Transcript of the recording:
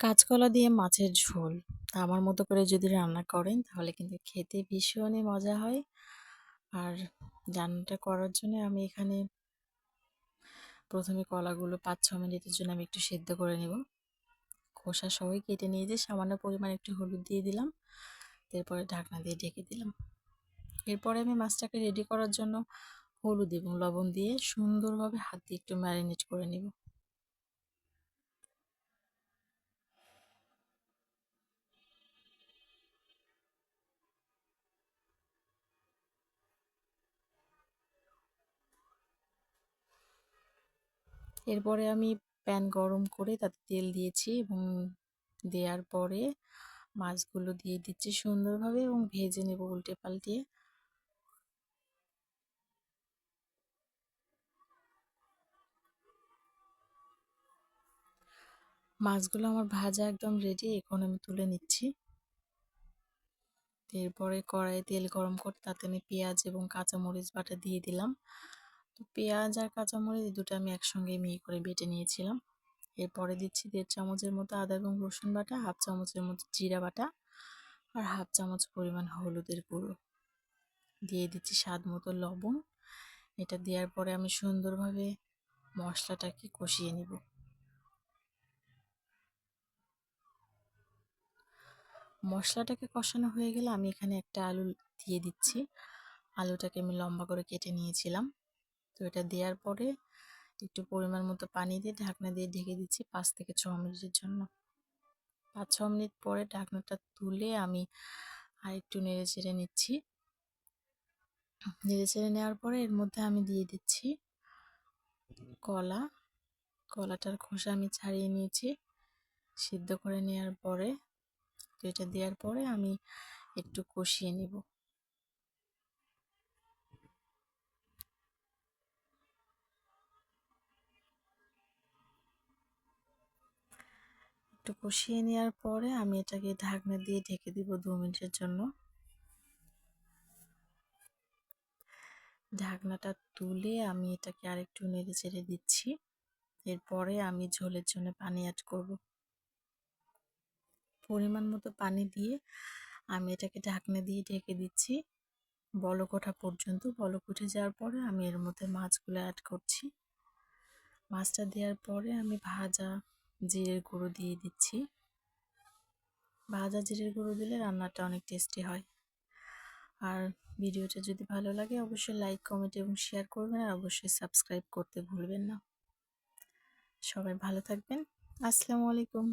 কাঁচকলা দিয়ে মাছের ঝোল। আমার মতো করে যদি রান্না করেন, তাহলে কিন্তু খেতে ভীষণই মজা হয়। আর রান্নাটা করার জন্য আমি এখানে প্রথমে কলাগুলো পাঁচ ছ মিনিটের জন্য আমি একটু সেদ্ধ করে নেব। খোসা সহই কেটে নিয়ে যে সামান্য পরিমাণ একটু হলুদ দিয়ে দিলাম, এরপরে ঢাকনা দিয়ে ঢেকে দিলাম। এরপরে আমি মাছটাকে রেডি করার জন্য হলুদ এবং লবণ দিয়ে সুন্দরভাবে হাত দিয়ে একটু ম্যারিনেট করে নেব। এরপরে আমি প্যান গরম করে তাতে তেল দিয়েছি এবং দেওয়ার পরে মাছগুলো দিয়ে দিচ্ছি সুন্দরভাবে এবং ভেজে নেব উল্টে পাল্টিয়ে মাছগুলো আমার ভাজা একদম রেডি এখন আমি তুলে নিচ্ছি। এরপরে কড়াইয়ে তেল গরম করে তাতে আমি পেঁয়াজ এবং কাঁচামরিচ বাটা দিয়ে দিলাম। তো পেঁয়াজ আর কাঁচামরিচ দুটো আমি একসঙ্গে মিহি করে বেটে নিয়েছিলাম। এরপরে দিচ্ছি দেড় চামচের মতো আদা এবং রসুন বাটা, হাফ চামচের মতো জিরা বাটা আর হাফ চামচ পরিমাণ হলুদের গুঁড়ো। দিয়ে দিচ্ছি স্বাদ মতো লবণ। এটা দেওয়ার পরে আমি সুন্দরভাবে মশলাটাকে কষিয়ে নিব। মশলাটাকে কষানো হয়ে গেলে আমি এখানে একটা আলু দিয়ে দিচ্ছি। আলুটাকে আমি লম্বা করে কেটে নিয়েছিলাম। তো এটা দেওয়ার পরে একটু পরিমাণ মতো পানি দিয়ে ঢাকনা দিয়ে ঢেকে দিচ্ছি পাঁচ থেকে ছ মিনিটের জন্য। পাঁচ, ছ মিনিট পরে ঢাকনাটা তুলে আমি আর একটু নেড়ে চেড়ে নিচ্ছি। নেড়ে চেড়ে নেওয়ার পরে এর মধ্যে আমি দিয়ে দিচ্ছি কলা। কলাটার খোসা আমি ছাড়িয়ে নিয়েছি সিদ্ধ করে নেওয়ার পরে। তো এটা দেওয়ার পরে আমি একটু কষিয়ে নেব। একটু কষিয়ে নেওয়ার পরে আমি এটাকে ঢাকনা দিয়ে ঢেকে দিব দু মিনিটের জন্য। ঢাকনাটা তুলে আমি এটাকে আরেকটু নেড়ে চেড়ে দিচ্ছি। এরপরে আমি ঝোলের জন্য পানি অ্যাড করব। পরিমাণ মতো পানি দিয়ে আমি এটাকে ঢাকনা দিয়ে ঢেকে দিচ্ছি। বলক ওঠা পর্যন্ত, বলক উঠে যাওয়ার পরে আমি এর মধ্যে মাছগুলো অ্যাড করছি। মাছটা দেওয়ার পরে আমি ভাজা জিরের গুঁড়ো দিয়ে দিচ্ছি। ভাজা জিরের গুঁড়ো দিলে রান্নাটা অনেক টেস্টি হয়। আর ভিডিওটা যদি ভালো লাগে, অবশ্যই লাইক কমেন্ট এবং শেয়ার করবেন, আর অবশ্যই সাবস্ক্রাইব করতে ভুলবেন না। সবাই ভালো থাকবেন। আসসালামু আলাইকুম।